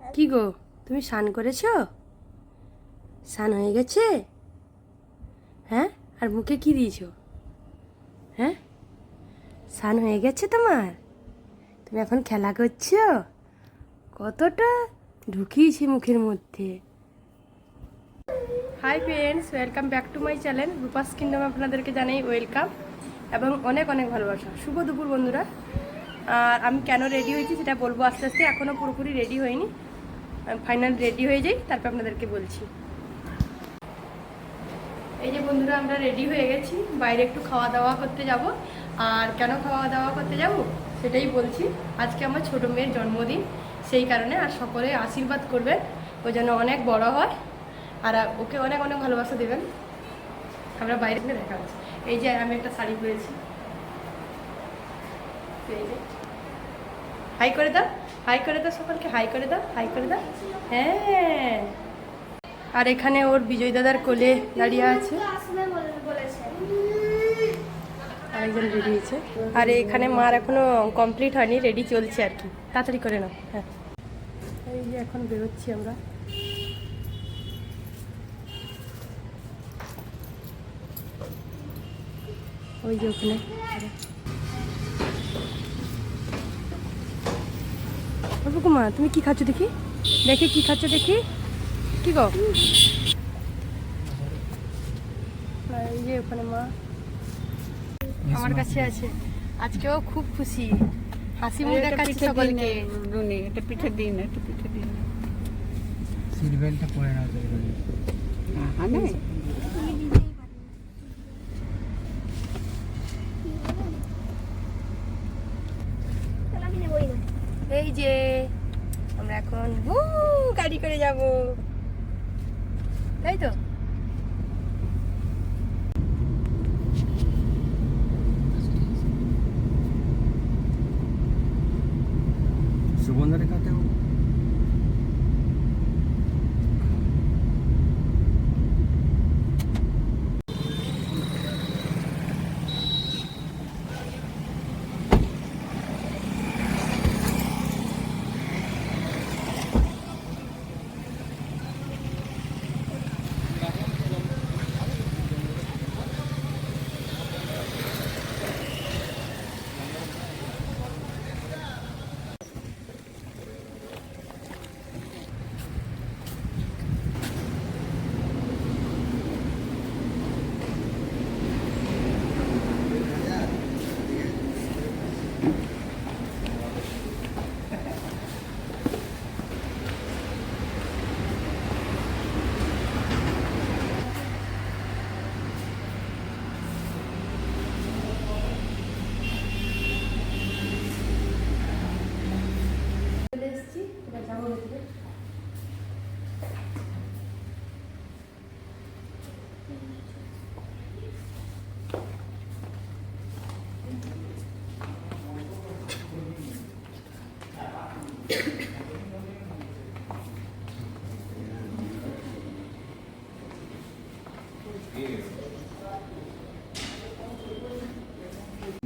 কি গো, তুমি স্নান করেছ? স্নান হয়ে গেছে? হ্যাঁ? আর মুখে কি দিয়েছ? হ্যাঁ? স্নান হয়ে গেছে তোমার? তুমি এখন খেলা করছ? কতটা ঢুকিয়েছি মুখের মধ্যে। Hi friends welcome back to my channel Rupa's kingdom আপনাদেরকে জানাই ওয়েলকাম এবং অনেক অনেক ভালোবাসা। শুভ দুপুর বন্ধুরা। আর আমি কেন রেডি হয়েছি সেটা বলব আস্তে আস্তে। এখনও পুরোপুরি রেডি হয়নি। ফাইনাল রেডি হয়ে যাই, তারপর আপনাদেরকে বলছি। এই যে বন্ধুরা, আমরা রেডি হয়ে গেছি। বাইরে একটু খাওয়া দাওয়া করতে যাব। আর কেন খাওয়া দাওয়া করতে যাব? সেটাই বলছি। আজকে আমার ছোট মেয়ের জন্মদিন, সেই কারণে আর সকলে আশীর্বাদ করবেন ও যেন অনেক বড় হয়, আর ওকে অনেক অনেক ভালোবাসা দেবেন। আমরা বাইরে দেখা হচ্ছে। এই যে আমি একটা শাড়ি পরেছি। এই যে। হাই করে দাও, হাই করে দাও সকলকে, হাই করে দাও, হাই করে দাও। হ্যাঁ। আর এখানে ওর বিজয় দাদার কোলে দাঁড়িয়ে আছে। আরেকজন হয়েছে। আর এখানে মার এখনও কমপ্লিট হয়নি, রেডি চলছে আর কি। তাড়াতাড়ি করে নাও হ্যাঁ। এই যে এখন বেরোচ্ছি আমরা। ওই যে ওখানে। বাবু তুমি কি খাচ্ছ দেখি? দেখি কি খাচ্ছ দেখি? কি গো? যে ওখানে মা। আমার কাছে আছে। আজকেও খুব খুশি। হাসি মুখ দেখাচ্ছি সকলকে। রুনি এটা পিঠে দিন এটা পিঠে দিন। সিট পরে নাও দেখবেন হ্যাঁ না তাহলে আমি নেবই না এই যে আমরা এখন হু গাড়ি করে যাব তাই তো সুগন্ধ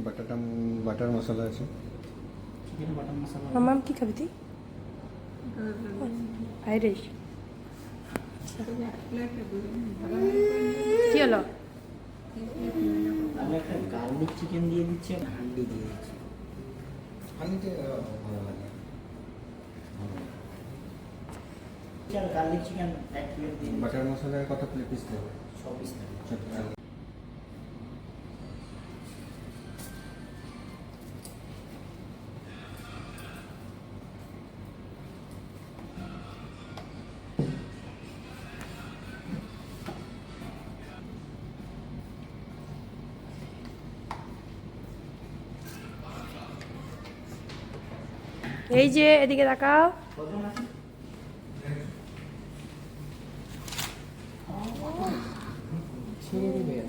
বাটাটা বাটার মশলা আছে মামাম কি খাবি তুই ফ্রাইড রাইস কি হলো আমি একটা গার্লিক চিকেন দিয়ে দিচ্ছি হান্ডি দিয়ে দিচ্ছি হানিতে ভালো লাগে আর গার্লিক চিকেন এক প্লেট দিন বাটার মশলায় কত প্লেট পিস ছ এই যে এদিকে তাকাও। 뭐좀 하세요? 체리를 요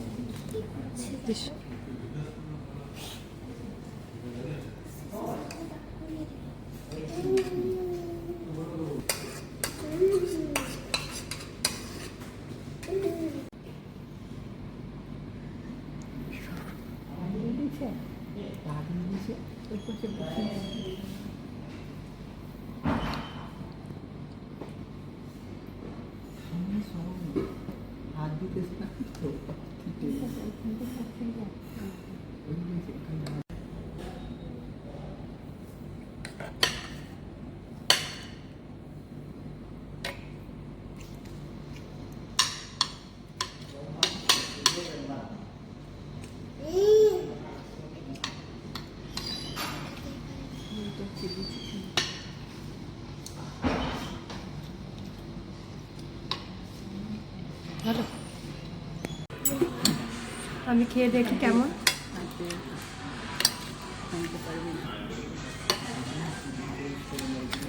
আমি খেয়ে দেখি কেমন।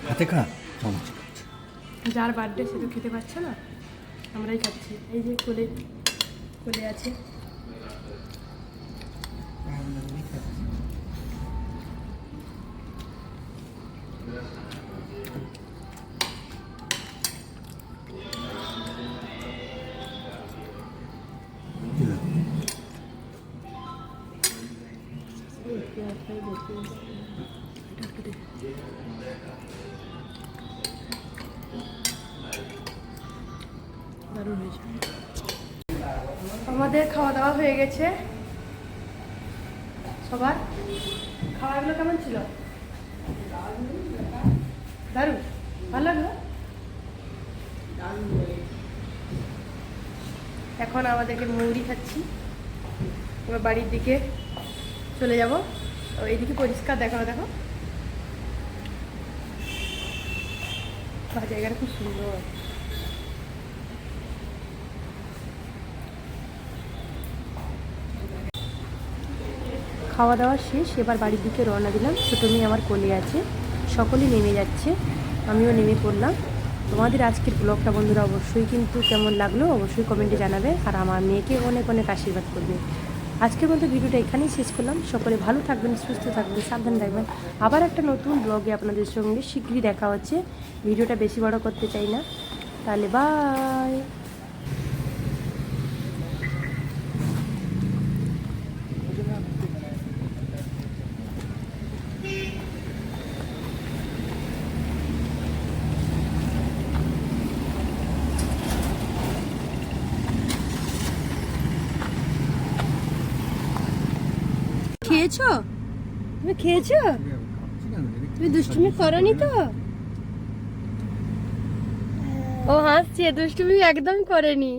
হাতে খা। যার বার্থডে সে তো খেতে পারছে না। আমরাই খাচ্ছি। এই যে কোলে কোলে আছে। আমাদের খাওয়া দাওয়া হয়ে গেছে। সবার? খাওয়াগুলো কেমন ছিল? দারুণ। ভালো লাগল? এখন আমাদেরকে মৌরি খাচ্ছি। এবার বাড়ির দিকে চলে যাব। ও এইদিকে পরিষ্কার দেখো। বাহ, জায়গাটা খুব সুন্দর। খাওয়া দাওয়া শেষ এবার বাড়ির দিকে রওনা দিলাম। ছোটো মেয়ে আমার কোলে আছে সকলেই নেমে যাচ্ছে আমিও নেমে পড়লাম। তোমাদের আজকের ব্লগটা বন্ধুরা অবশ্যই কিন্তু কেমন লাগল অবশ্যই কমেন্টে জানাবে আর আমার মেয়েকে অনেক অনেক আশীর্বাদ করবে। আজকের মতো ভিডিওটা এখানেই শেষ করলাম। সকলে ভালো থাকবেন, সুস্থ থাকবেন, সাবধান থাকবেন। আবার একটা নতুন ব্লগে আপনাদের সঙ্গে শীঘ্রই দেখা হচ্ছে। ভিডিওটা বেশি বড় করতে চাই না। তাহলে বাই খেয়েছো? তুমি খেয়েছো? তুমি দুষ্টুমি করনি তো? ও হাসছে দুষ্টুমি একদম করেনি।